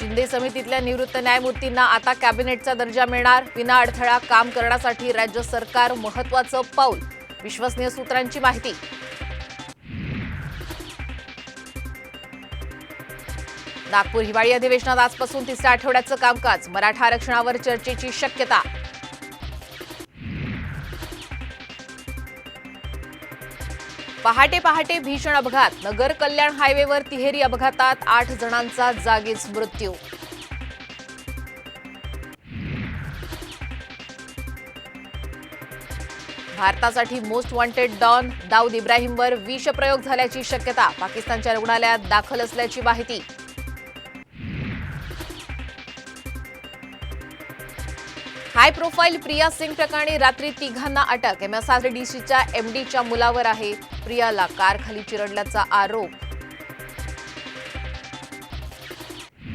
शिंदे समितीतल्या निवृत्त न्यायमूर्तींना आता कॅबिनेटचा दर्जा मिळणार. विना अडथळा काम करण्यासाठी राज्य सरकार महत्वाचं पाऊल. विश्वसनीय सूत्रांची माहिती. नागपूर हिवाळी अधिवेशनात आजपासून तिसऱ्या आठवड्याचं कामकाज. मराठा आरक्षणावर चर्चेची शक्यता. पहाटे पहाटे भीषण अपघात. नगर कल्याण हायवेवर तिहेरी अपघातात आठ जणांचा जागीच मृत्यू. भारतासाठी मोस्ट वॉन्टेड डॉन दाऊद इब्राहिमवर विषप्रयोग झाल्याची शक्यता. पाकिस्तानच्या रुग्णालयात दाखल असल्याची माहिती. हाय प्रोफाईल प्रिया सिंग प्रकरणी रात्री तिघांना अटक. एमएसआरडीसीच्या एमडीच्या मुलावर आहे. प्रियाला कारखाली चिरडल्याचा आरोप.